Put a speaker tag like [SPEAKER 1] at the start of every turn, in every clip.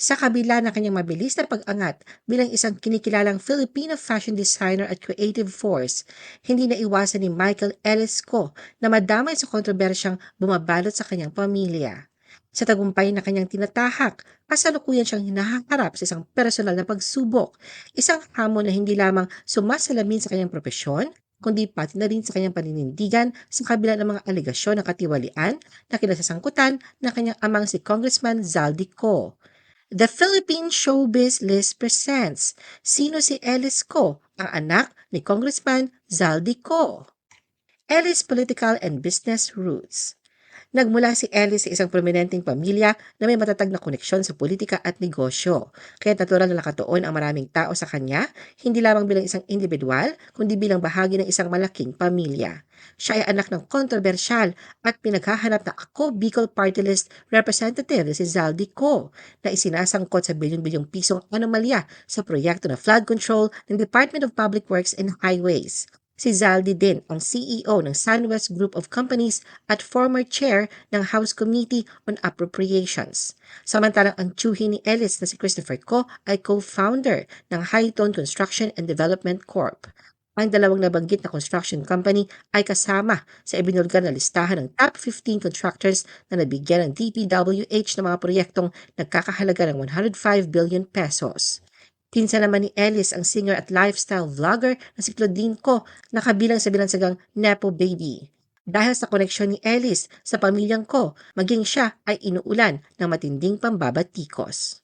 [SPEAKER 1] Sa kabila ng kanyang mabilis na pag-angat bilang isang kinikilalang Filipino fashion designer at creative force, hindi naiwasan ni Michael Ellis Co na madamay sa kontrobersyang bumabalot sa kanyang pamilya. Sa tagumpay na kanyang tinatahak, kasalukuyan siyang hinaharap sa isang personal na pagsubok, isang hamon na hindi lamang sumasalamin sa kanyang propesyon, kundi pati na rin sa kanyang paninindigan sa kabila ng mga aligasyon ng katiwalian na kinasasangkutan ng kanyang amang si Congressman Zaldi Co. The Philippine Showbiz List presents Sino si Ellis Co, ang anak ni Congressman Zaldi Co. Ellis Political and Business Roots Nagmula si Ellis sa isang prominenteng pamilya na may matatag na koneksyon sa politika at negosyo. Kaya natural na nakatuon ang maraming tao sa kanya, hindi lamang bilang isang individual, kundi bilang bahagi ng isang malaking pamilya. Siya ay anak ng kontrobersyal at pinaghahanap na ako Bicol Party List representative si Zaldi Co na isinasangkot sa bilyon-bilyong pisong anomalya sa proyekto na flood control ng Department of Public Works and Highways. Si Zaldi din ang CEO ng SunWest Group of Companies at former chair ng House Committee on Appropriations. Samantalang ang tsuhi ni Ellis na si Christopher Co ay co-founder ng Hightone Construction and Development Corp. Ang dalawang nabanggit na construction company ay kasama sa ibinulgar na listahan ng top 15 contractors na nabigyan ng DPWH ng mga proyektong nagkakahalaga ng 105 billion pesos. Pinsa naman ni Ellis ang singer at lifestyle vlogger na si Claudine Co na kabilang sa bilansagang Nepo Baby. Dahil sa koneksyon ni Ellis sa pamilyang ko, maging siya ay inuulan ng matinding pambabatikos.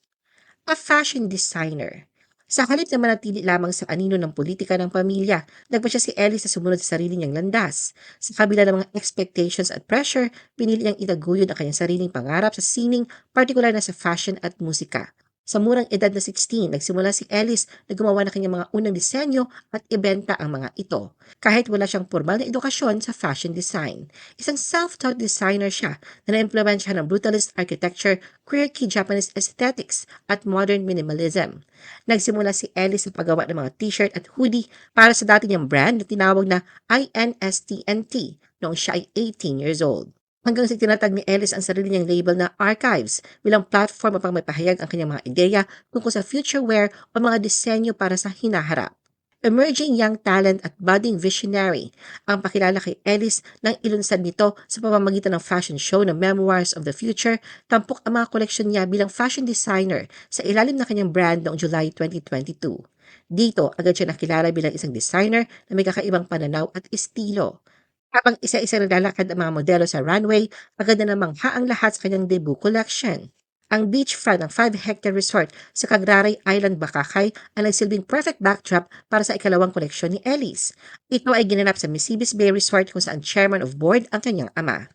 [SPEAKER 1] A fashion designer. Sa halip na manatili lamang sa anino ng politika ng pamilya, nagpa siya si Ellis sa sumunod sa sarili niyang landas. Sa kabila ng mga expectations at pressure, pinili niyang itaguyod ang kanyang sariling pangarap sa sining, partikular na sa fashion at musika. Sa murang edad na 16, nagsimula si Ellis na gumawa ng kanyang mga unang disenyo at ibenta ang mga ito. Kahit wala siyang formal na edukasyon sa fashion design. Isang self-taught designer siya na na-implement siya ng brutalist architecture, quirky Japanese aesthetics at modern minimalism. Nagsimula si Ellis sa paggawa ng mga t-shirt at hoodie para sa dati niyang brand na tinawag na INSTNT noong siya ay 18 years old hanggang sa tinatag ni Ellis ang sarili niyang label na Archives bilang platform upang mapahayag ang kanyang mga ideya tungkol sa future wear o mga disenyo para sa hinaharap. Emerging young talent at budding visionary ang pakilala kay Ellis nang ilunsad nito sa pamamagitan ng fashion show na Memoirs of the Future, tampok ang mga koleksyon niya bilang fashion designer sa ilalim ng kanyang brand noong July 2022. Dito, agad siya nakilala bilang isang designer na may kakaibang pananaw at estilo. Habang isa-isa naglalakad ang mga modelo sa runway, agad na namang haang lahat sa kanyang debut collection. Ang beachfront ng 5-hectare resort sa Cagraray Island, Bakakay ang nagsilbing perfect backdrop para sa ikalawang koleksyon ni Ellis. Ito ay ginanap sa Misibis Bay Resort kung saan chairman of board ang kanyang ama.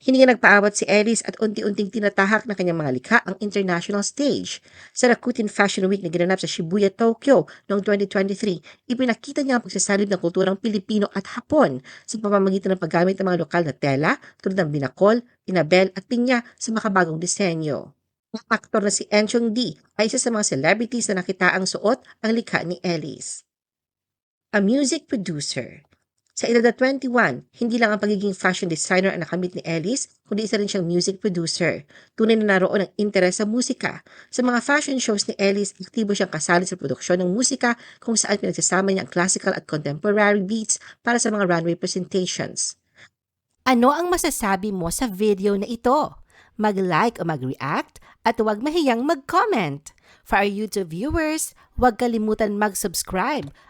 [SPEAKER 1] Hindi nagpaawat si Ellis at unti-unting tinatahak ng kanyang mga likha ang international stage. Sa Rakuten Fashion Week na ginanap sa Shibuya, Tokyo noong 2023, ipinakita niya ang pagsasalib ng kulturang Pilipino at Hapon sa pamamagitan ng paggamit ng mga lokal na tela tulad ng binakol, inabel at pinya sa makabagong disenyo. Ang aktor na si Enchong D ay isa sa mga celebrities na nakita ang suot ang likha ni Ellis. A music producer sa edad na 21, hindi lang ang pagiging fashion designer ang nakamit ni Ellis, kundi isa rin siyang music producer. Tunay na naroon ang interes sa musika. Sa mga fashion shows ni Ellis, aktibo siyang kasali sa produksyon ng musika kung saan pinagsasama niya ang classical at contemporary beats para sa mga runway presentations.
[SPEAKER 2] Ano ang masasabi mo sa video na ito? Mag-like o mag-react at huwag mahiyang mag-comment. For our YouTube viewers, huwag kalimutan mag-subscribe